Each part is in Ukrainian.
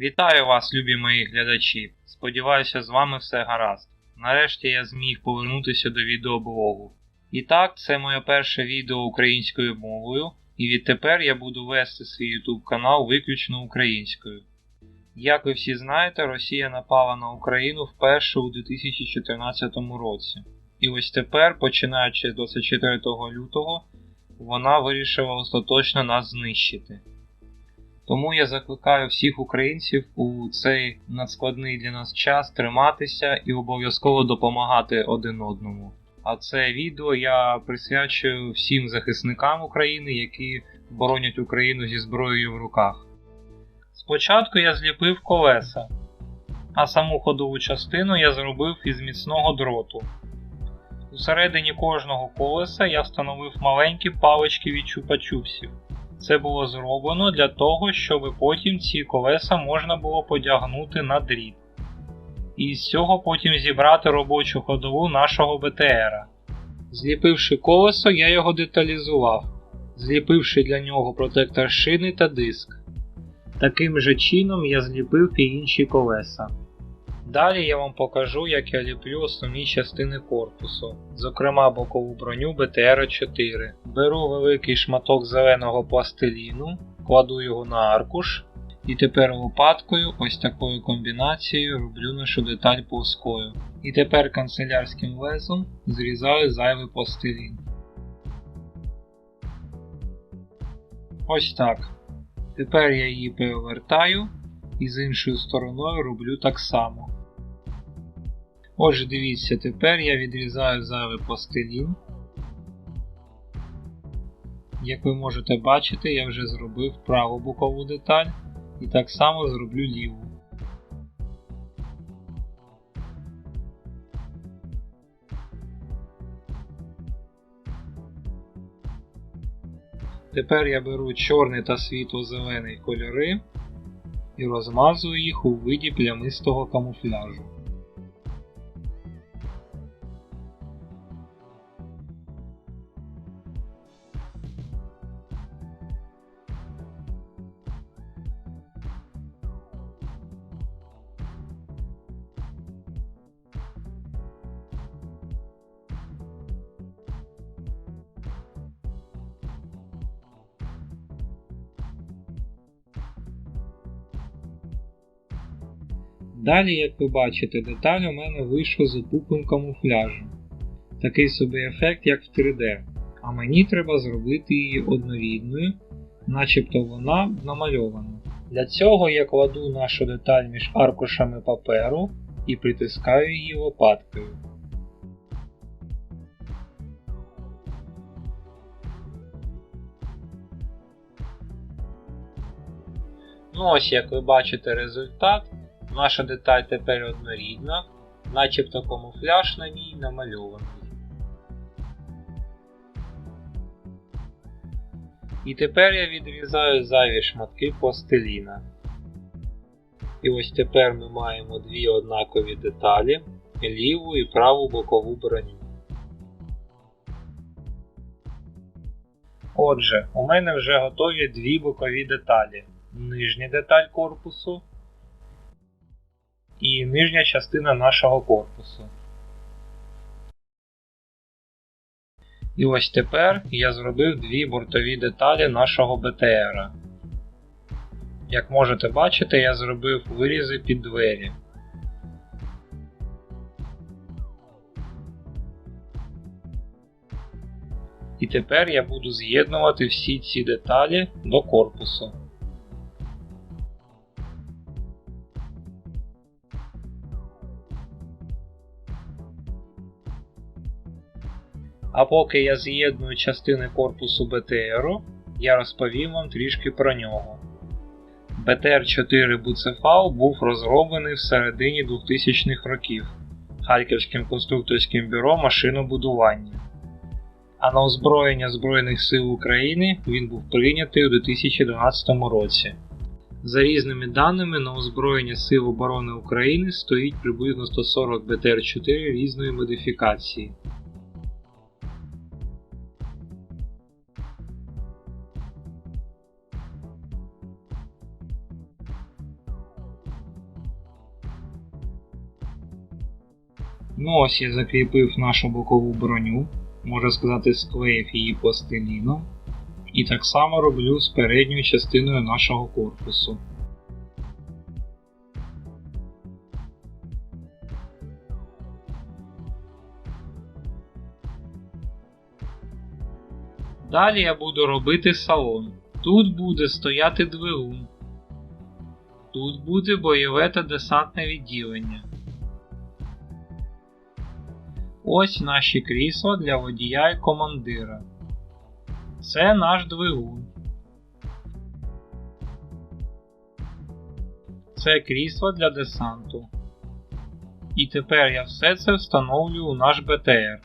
Вітаю вас, любі мої глядачі. Сподіваюся, з вами все гаразд. Нарешті я зміг повернутися до відеоблогу. І так, це моє перше відео українською мовою, і відтепер я буду вести свій YouTube канал виключно українською. Як ви всі знаєте, Росія напала на Україну вперше у 2014 році. І ось тепер, починаючи з 24 лютого, вона вирішила остаточно нас знищити. Тому я закликаю всіх українців у цей надскладний для нас час триматися і обов'язково допомагати один одному. А це відео я присвячую всім захисникам України, які боронять Україну зі зброєю в руках. Спочатку я зліпив колеса, а саму ходову частину я зробив із міцного дроту. Усередині кожного колеса я встановив маленькі палички від чупа-чупсів. Це було зроблено для того, щоб потім ці колеса можна було подягнути на дріт. І з цього потім зібрати робочу ходову нашого БТРа. Зліпивши колесо, я його деталізував, зліпивши для нього протектор шини та диск. Таким же чином я зліпив і інші колеса. Далі я вам покажу, як я ліплю основні частини корпусу, зокрема бокову броню БТР-4. Беру великий шматок зеленого пластиліну, кладу його на аркуш, і тепер лопаткою, ось такою комбінацією, роблю нашу деталь плоскою. І тепер канцелярським лезом зрізаю зайвий пластилін. Ось так. Тепер я її перевертаю і з іншою стороною роблю так само. Отже, дивіться, тепер я відрізаю зайвий пластилін. Як ви можете бачити, я вже зробив праву бокову деталь і так само зроблю ліву. Тепер я беру чорний та світло-зелений кольори і розмазую їх у виді плямистого камуфляжу. Далі, як ви бачите, деталь у мене вийшла з опуклим камуфляжем. Такий собі ефект, як в 3D. А мені треба зробити її однорідною, начебто вона намальована. Для цього я кладу нашу деталь між аркушами паперу і притискаю її лопаткою. Ну ось як ви бачите результат. Наша деталь тепер однорідна, начебто камуфляж на ній намальований. І тепер я відрізаю зайві шматки пластиліна. І ось тепер ми маємо дві однакові деталі ліву і праву бокову броню. Отже, у мене вже готові дві бокові деталі. Нижня деталь корпусу і нижня частина нашого корпусу. І ось тепер я зробив дві бортові деталі нашого БТРа. Як можете бачити, я зробив вирізи під двері. І тепер я буду з'єднувати всі ці деталі до корпусу. А поки я з'єдную частини корпусу БТРу, я розповім вам трішки про нього. БТР-4 Буцефал був розроблений в середині 2000-х років Харківським конструкторським бюро машинобудування. А на озброєння Збройних сил України він був прийнятий у 2012 році. За різними даними, на озброєння Сил оборони України стоїть приблизно 140 БТР-4 різної модифікації. Ну ось я закріпив нашу бокову броню, можна сказати, склеїв її пластиліном. І так само роблю з передньою частиною нашого корпусу. Далі я буду робити салон. Тут буде стояти двигун. Тут буде бойове та десантне відділення. Ось наші крісла для водія і командира. Це наш двигун. Це крісло для десанту. І тепер я все це встановлю у наш БТР.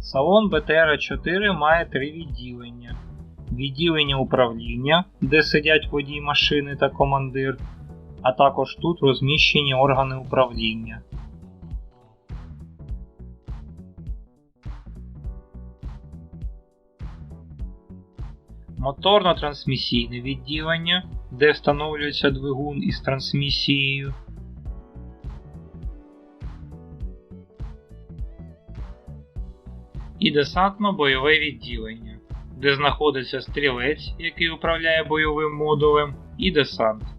Салон БТР 4 має три відділення. Відділення управління, де сидять водій машини та командир, а також тут розміщені органи управління. Моторно-трансмісійне відділення, де встановлюється двигун із трансмісією. І десантно-бойове відділення, де знаходиться стрілець, який управляє бойовим модулем, і десант.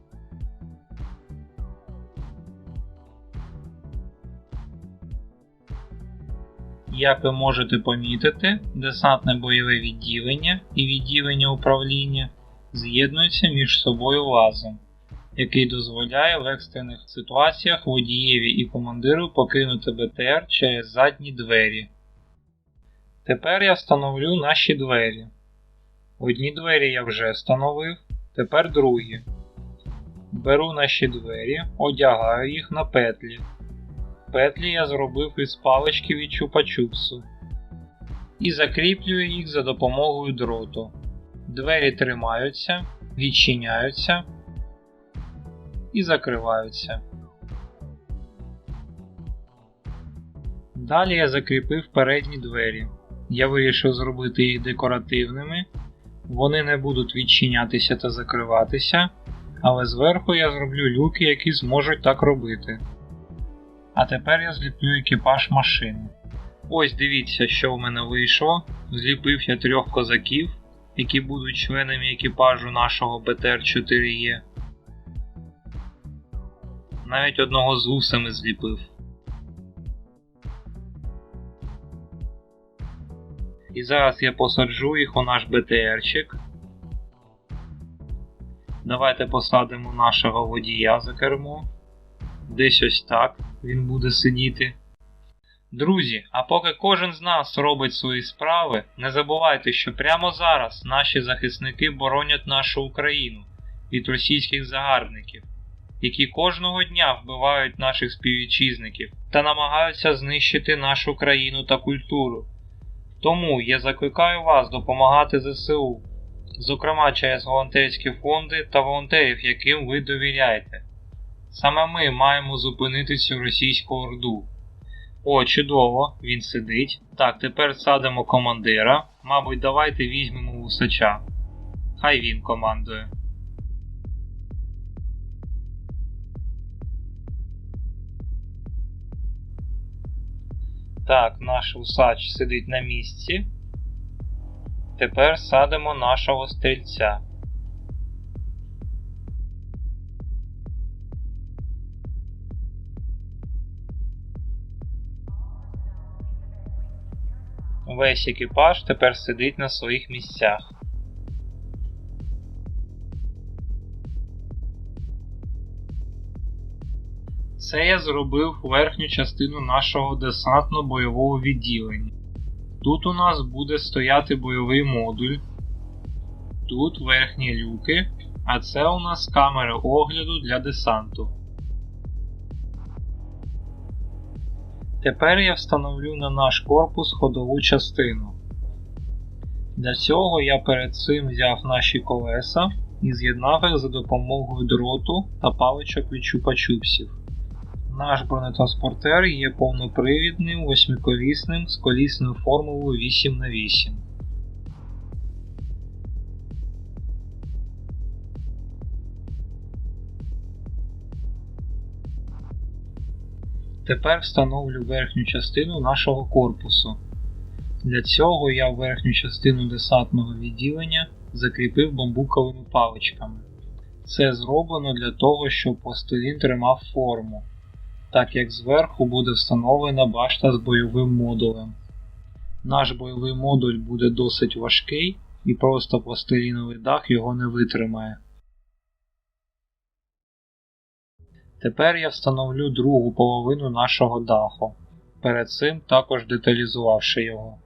Як ви можете помітити, десантне бойове відділення і відділення управління з'єднуються між собою лазом, який дозволяє в екстрених ситуаціях водієві і командиру покинути БТР через задні двері. Тепер я встановлю наші двері. Одні двері я вже встановив, тепер другі. Беру наші двері, одягаю їх на петлі. Петлі я зробив із палички від чупа-чупсу і закріплюю їх за допомогою дроту. Двері тримаються, відчиняються і закриваються. Далі я закріпив передні двері. Я вирішив зробити їх декоративними. Вони не будуть відчинятися та закриватися, але зверху я зроблю люки, які зможуть так робити. А тепер я зліплю екіпаж машини. Ось дивіться, що в мене вийшло. Зліпив я трьох козаків, які будуть членами екіпажу нашого БТР-4Е. Навіть одного з вусами зліпив. І зараз я посаджу їх у наш БТРчик. Давайте посадимо нашого водія за кермо. Десь ось так він буде сидіти. Друзі, а поки кожен з нас робить свої справи, не забувайте, що прямо зараз наші захисники боронять нашу Україну від російських загарбників, які кожного дня вбивають наших співвітчизників та намагаються знищити нашу країну та культуру. Тому я закликаю вас допомагати ЗСУ, зокрема через волонтерські фонди та волонтерів, яким ви довіряєте. Саме ми маємо зупинити цю російську орду. О, чудово, він сидить. Так, тепер садимо командира. Мабуть, давайте візьмемо усача. Хай він командує. Так, наш усач сидить на місці. Тепер садимо нашого стрільця. Весь екіпаж тепер сидить на своїх місцях. Це я зробив верхню частину нашого десантно-бойового відділення. Тут у нас буде стояти бойовий модуль, тут верхні люки, а це у нас камери огляду для десанту. Тепер я встановлю на наш корпус ходову частину. Для цього я перед цим взяв наші колеса і з'єднав їх за допомогою дроту та паличок від чупа-чупсів. Наш бронетранспортер є повнопривідним восьмиколісним з колісною формулою 8х8. Тепер встановлю верхню частину нашого корпусу. Для цього я верхню частину десантного відділення закріпив бамбуковими паличками. Це зроблено для того, щоб пластилін тримав форму, так як зверху буде встановлена башта з бойовим модулем. Наш бойовий модуль буде досить важкий і просто пластиліновий дах його не витримає. Тепер я встановлю другу половину нашого даху, перед цим також деталізувавши його.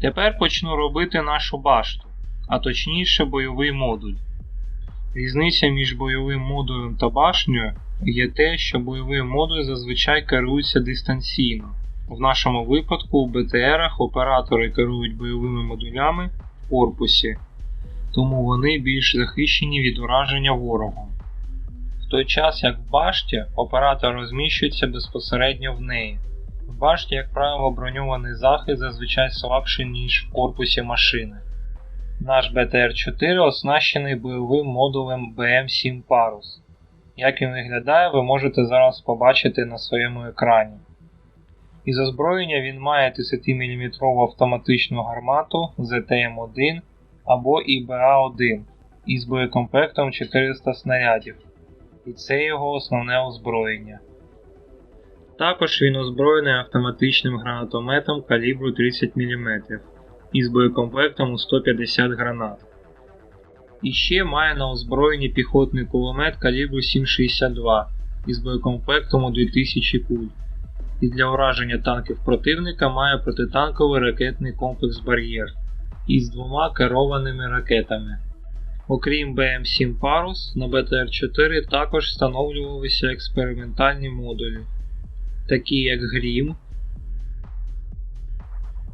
Тепер почну робити нашу башту, а точніше бойовий модуль. Різниця між бойовим модулем та башнею є те, що бойовий модуль зазвичай керується дистанційно. В нашому випадку у БТРах оператори керують бойовими модулями в корпусі, тому вони більш захищені від ураження ворогом. В той час як в башті оператор розміщується безпосередньо в неї. В башті, як правило, броньований захист зазвичай слабший, ніж в корпусі машини. Наш БТР-4 оснащений бойовим модулем BM7 Parus. Як він виглядає, ви можете зараз побачити на своєму екрані. Із озброєння він має 10-мм автоматичну гармату ZTM-1 або IBA-1 із боєкомплектом 400 снарядів. І це його основне озброєння. Також він озброєний автоматичним гранатометом калібру 30 мм із боєкомплектом у 150 гранат. І ще має на озброєнні піхотний кулемет калібру 7,62 із боєкомплектом у 2000 куль. І для ураження танків противника має протитанковий ракетний комплекс Бар'єр із двома керованими ракетами. Окрім БМ7 Parus, на БТР-4 також встановлювалися експериментальні модулі такі як Грім,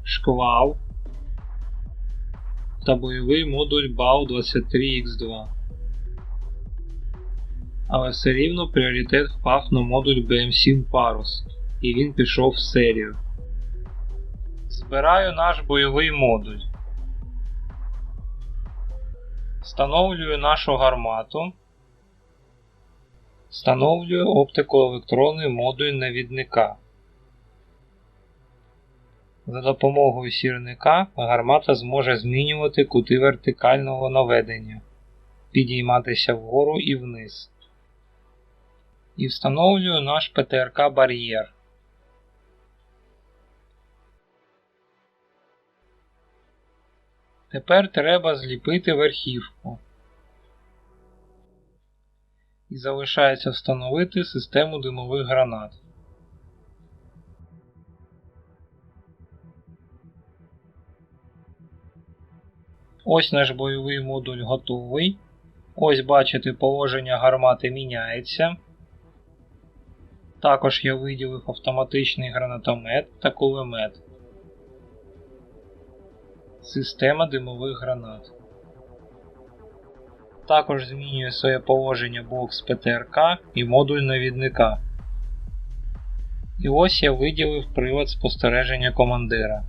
Шквал та бойовий модуль BAU-23X2. Але все рівно пріоритет впав на модуль BM7 Parus, і він пішов в серію. Збираю наш бойовий модуль. Встановлюю нашу гармату. Встановлюю оптико-електронний модуль навідника. За допомогою сірника гармата зможе змінювати кути вертикального наведення, підійматися вгору і вниз. І встановлюю наш ПТРК бар'єр. Тепер треба зліпити верхівку і залишається встановити систему димових гранат. Ось наш бойовий модуль готовий. Ось бачите, положення гармати міняється. Також я виділив автоматичний гранатомет та кулемет. Система димових гранат. Також змінює своє положення бокс ПТРК і модуль навідника. І ось я виділив привод спостереження командира.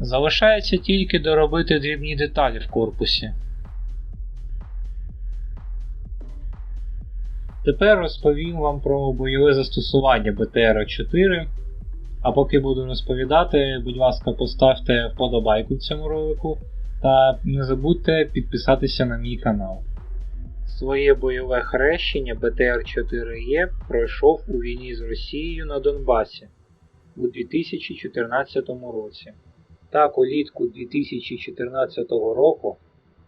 Залишається тільки доробити дрібні деталі в корпусі. Тепер розповім вам про бойове застосування БТР-4. А поки буду розповідати, будь ласка, поставте вподобайку цьому ролику та не забудьте підписатися на мій канал. Своє бойове хрещення БТР-4Е пройшов у війні з Росією на Донбасі у 2014 році. Так, улітку 2014 року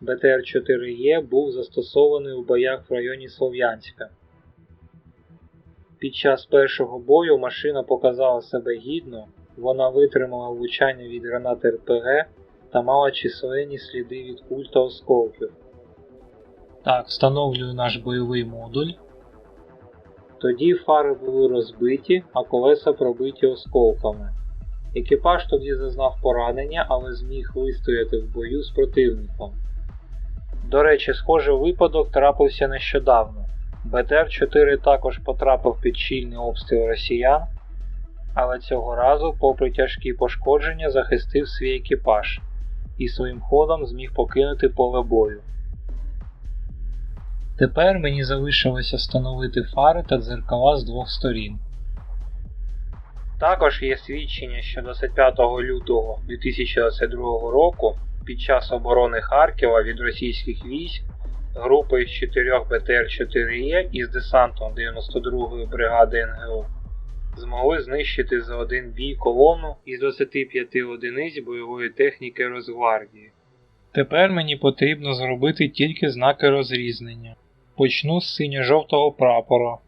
БТР-4Е був застосований у боях в районі Слов'янська. Під час першого бою машина показала себе гідно, вона витримала влучання від гранат РПГ та мала численні сліди від куль та осколків. Так, встановлюю наш бойовий модуль. Тоді фари були розбиті, а колеса пробиті осколками. Екіпаж тоді зазнав поранення, але зміг вистояти в бою з противником. До речі, схожий випадок трапився нещодавно. БТР-4 також потрапив під щільний обстріл росіян, але цього разу, попри тяжкі пошкодження, захистив свій екіпаж і своїм ходом зміг покинути поле бою. Тепер мені залишилося встановити фари та дзеркала з двох сторін. Також є свідчення, що 25 лютого 2022 року під час оборони Харкова від російських військ група із 4 БТР-4Е із десантом 92-ї бригади НГУ змогли знищити за один бій колону із 25 одиниць бойової техніки Росгвардії. Тепер мені потрібно зробити тільки знаки розрізнення. Почну з синьо-жовтого прапора.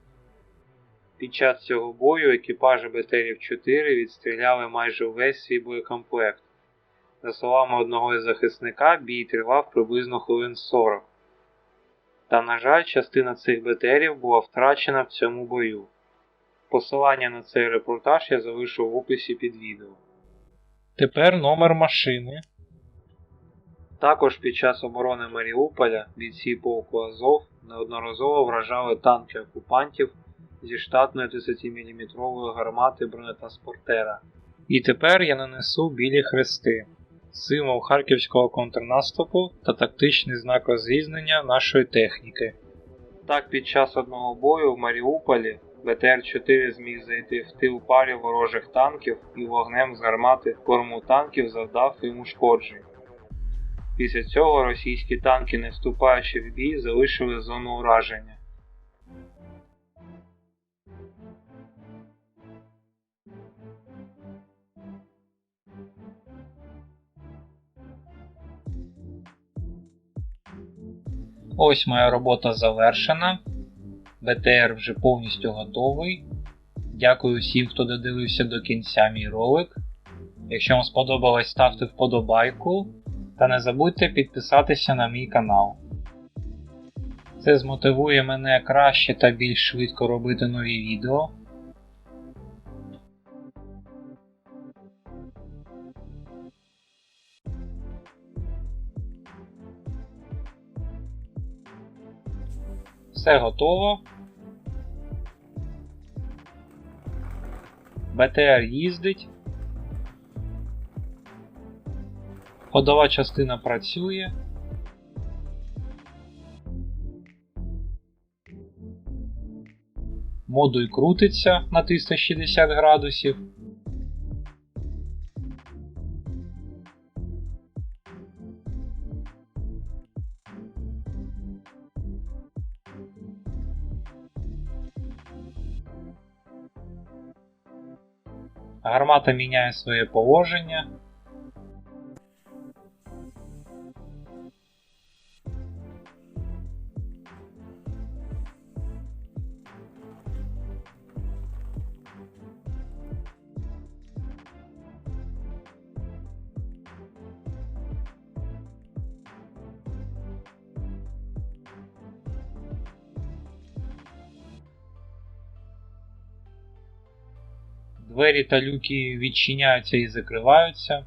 Під час цього бою екіпажі БТРів 4 відстріляли майже увесь свій боєкомплект. За словами одного із захисника, бій тривав приблизно хвилин 40. Та, на жаль, частина цих БТРів була втрачена в цьому бою. Посилання на цей репортаж я залишу в описі під відео. Тепер номер машини. Також під час оборони Маріуполя бійці полку Азов неодноразово вражали танки окупантів зі штатної 30-мм гармати бронетранспортера. І тепер я нанесу білі хрести, символ харківського контрнаступу та тактичний знак розрізнення нашої техніки. Так, під час одного бою в Маріуполі БТР-4 зміг зайти в тил парі ворожих танків і вогнем з гармати корму танків завдав їм ушкоджень. Після цього російські танки, не вступаючи в бій, залишили зону ураження. Ось моя робота завершена. БТР вже повністю готовий. Дякую всім, хто додивився до кінця мій ролик. Якщо вам сподобалось, ставте вподобайку та не забудьте підписатися на мій канал. Це змотивує мене краще та більш швидко робити нові відео. Все готово. БТР їздить. Ходова частина працює. Модуль крутиться на 360 градусів. Гармата міняє своє положення. Двері та люки відчиняються і закриваються.